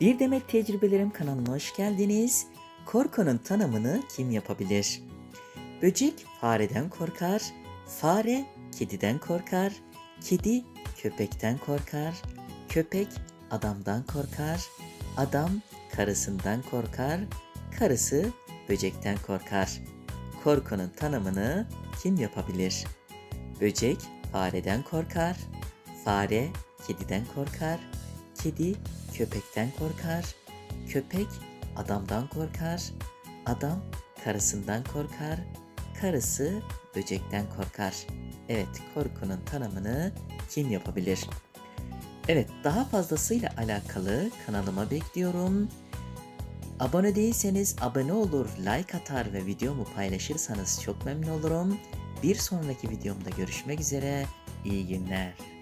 Bir Demet Tecrübelerim kanalına hoş geldiniz. Korkunun tanımını kim yapabilir? Böcek fareden korkar, fare kediden korkar, kedi köpekten korkar, köpek adamdan korkar, adam karısından korkar, karısı böcekten korkar. Korkunun tanımını kim yapabilir? Böcek fareden korkar, fare kediden korkar, kedi köpekten korkar, köpek adamdan korkar, adam karısından korkar, karısı böcekten korkar. Evet, korkunun tanımını kim yapabilir? Evet, daha fazlasıyla alakalı kanalıma bekliyorum. Abone değilseniz abone olur, like atar ve videomu paylaşırsanız çok memnun olurum. Bir sonraki videomda görüşmek üzere. İyi günler.